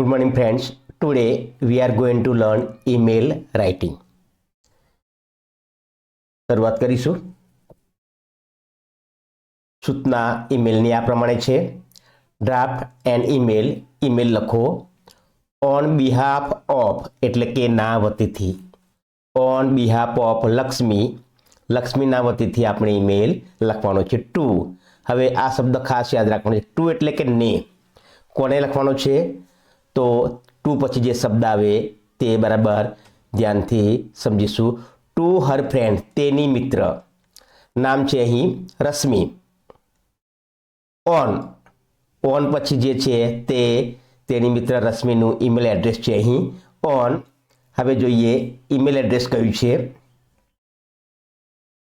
Good morning, friends. Today we are going to learn email writing. શરૂઆત કરીશું. સૂચના ઈમેલની આ પ્રમાણે છે. ડ્રાફ્ટ એન્ડ ઈમેલ ઈમેલ લખો. ઓન બિહાફ ઓફ એટલે કે ના વતીથી. On behalf of Lakshmi. લક્ષ્મીના વતીથી આપણે ઈમેલ લખવાનો છે. ટુ હવે આ શબ્દ ખાસ યાદ રાખવાનો છે. ટુ એટલે કે ને. કોને લખવાનો છે? તો ટુ પછી જે શબ્દ આવે તે બરાબર ધ્યાનથી સમજીશું. ટુ હર ફ્રેન્ડ, તેની મિત્ર. નામ છે અહીં રશ્મિ. ઓન. ઓન પછી જે છે તે, તેની મિત્ર રશ્મિનું ઈમેલ એડ્રેસ છે અહીં. ઓન. હવે જોઈએ ઈમેલ એડ્રેસ કયું છે.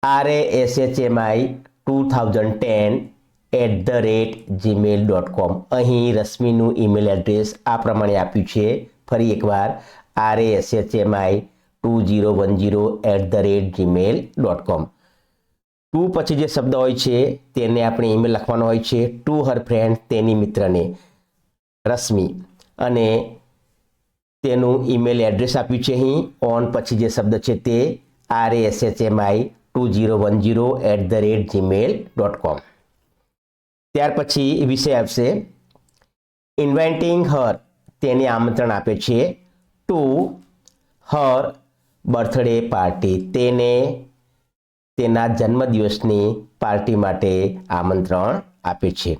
R A S H M I two thousand ten at the rate Gmail dot com અહીં રશ્મિનું ઈમેલ એડ્રેસ આ પ્રમાણે આપ્યું છે. ફરી એકવાર R A S H M I two zero one zero at the rate Gmail dot com to પછી જે શબ્દ હોય છે, તેને આપણે ઈમેલ લખવાનો હોય છે. ટુ હર ફ્રેન્ડ, તેની મિત્રને. રશ્મિ. અને તેનું ઈમેલ એડ્રેસ આપ્યું છે અહીં. ઓન પછી જે શબ્દ છે તે R A S H M I two zero one zero at the rate Gmail dot com ત્યાર પછી વિષય આવશે. ઇન્વેન્ટિંગ હર તેને આમંત્રણ આપે છે. ટુ હર બર્થડે પાર્ટી તેને તેના જન્મદિવસની પાર્ટી માટે આમંત્રણ આપે છે.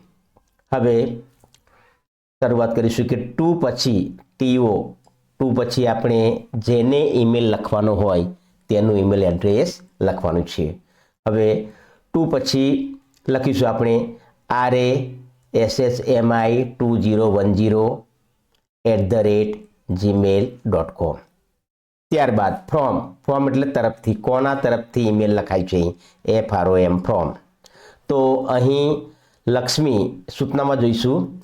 હવે શરૂઆત કરીશું કે ટુ પછી ટીઓ ટુ પછી આપણે જેને ઈમેલ લખવાનો હોય, તેનું ઈમેલ એડ્રેસ લખવાનું છે. હવે ટુ પછી લખીશું આપણે R A S S M I two zero one zero at the rate Gmail dot com ત્યારબાદ ફ્રોમ ફ્રોમ એટલે તરફથી, કોના તરફથી ઈમેલ લખાય છે? F R O M from તો અહીં લક્ષ્મી સૂચનામાં જોઈશું.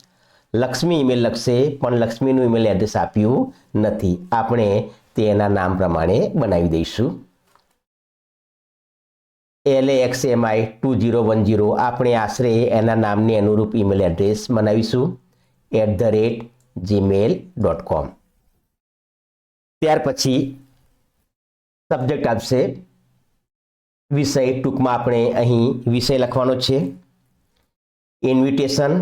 લક્ષ્મી ઈમેલ લખશે, પણ લક્ષ્મીનું ઈમેલ એડ્રેસ આપ્યું નથી. આપણે તેના નામ પ્રમાણે બનાવી દઈશું. L A X M I two zero one zero આપણે આશરે એના નામને અનુરૂપ ઈમેલ એડ્રેસ બનાવીશું at the rate Gmail dot com ત્યાર પછી સબ્જેક્ટ આપશે વિષય ટૂંકમાં આપણે અહીં વિષય લખવાનો છે. ઇન્વિટેશન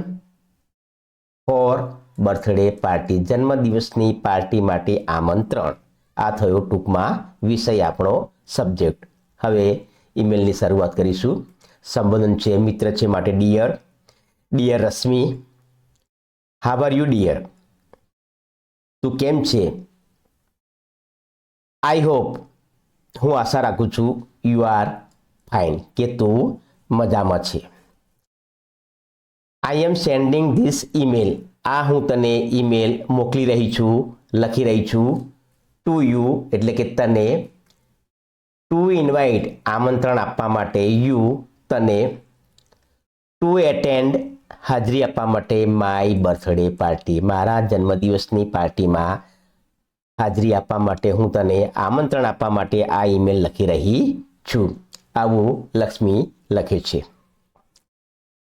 ફોર બર્થડે પાર્ટી જન્મદિવસની પાર્ટી માટે આમંત્રણ. આ થયો ટૂંકમાં વિષય આપણો સબ્જેક્ટ હવે ઈમેલની શરૂઆત કરીશું. સંબોધન છે, મિત્ર છે માટે dear. Dear Rashmi. How are you dear તું કેમ છે? આઈ હોપ હું આશા રાખું છું યુ આર ફાઇન કે તું મજામાં છે. I am sending this email આ હું તને ઈમેલ મોકલી રહી છું, લખી રહી છું ટુ યુ એટલે કે તને ટુ ઇન્વાઇટ આમંત્રણ આપવા માટે યુ તને ટુ એટેન્ડ હાજરી આપવા માટે માય બર્થડે પાર્ટી મારા જન્મદિવસની પાર્ટીમાં હાજરી આપવા માટે હું તને આમંત્રણ આપવા માટે આ ઈમેલ લખી રહી છું. આવું લક્ષ્મી લખે છે.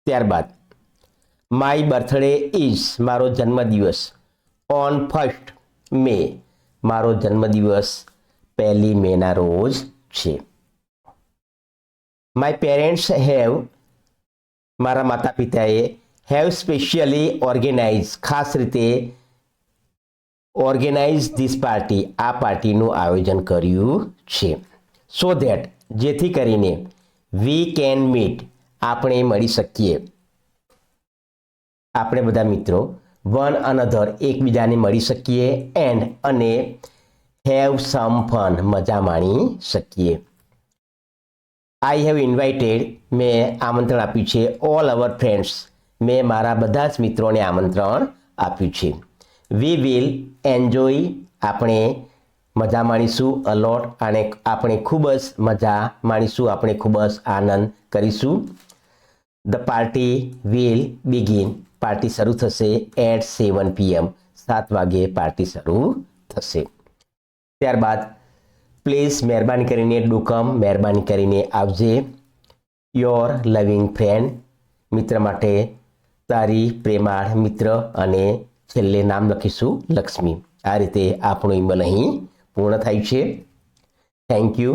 ત્યારબાદ માય બર્થડે ઇઝ મારો જન્મદિવસ ઓન ફર્સ્ટ મે મારો જન્મદિવસ પહેલી મેના રોજ છે. માય પેરેન્ટ્સ હેવ મારા માતા પિતાએ હેવ સ્પેશિયલી ઓર્ગેનાઇઝ ખાસ રીતે ઓર્ગેનાઇઝ ધીસ પાર્ટી આ પાર્ટીનું આયોજન કર્યું છે. સો ધેટ જેથી કરીને વી કેન મીટ આપણે મળી શકીએ. આપણે બધા મિત્રો વન અનધર એકબીજાને મળી શકીએ એન્ડ અને હેવ સમ ફન મજા માણી શકીએ. આઈ હેવ ઇન્વાઇટેડ મેં આમંત્રણ આપ્યું છે ઓલ અવર ફ્રેન્ડ્સ મેં મારા બધા જ મિત્રોને આમંત્રણ આપ્યું છે. વી વિલ એન્જોય આપણે મજા માણીશું અલોટ અને આપણે ખૂબ જ મજા માણીશું, આપણે ખૂબ જ આનંદ કરીશું. The party will begin party શરૂ થશે એટ સેવન પીએમ સાત વાગે પાર્ટી શરૂ થશે. ત્યારબાદ પ્લીઝ મહેરબાની કરીને ડુકમ મહેરબાની કરીને આવજે યોર લવિંગ ફ્રેન્ડ મિત્ર માટે તારી પ્રેમાળ મિત્ર અને છેલ્લે નામ લખીશું લક્ષ્મી. આ રીતે આપણું ઈમેલ અહીં પૂર્ણ થાય છે. Thank you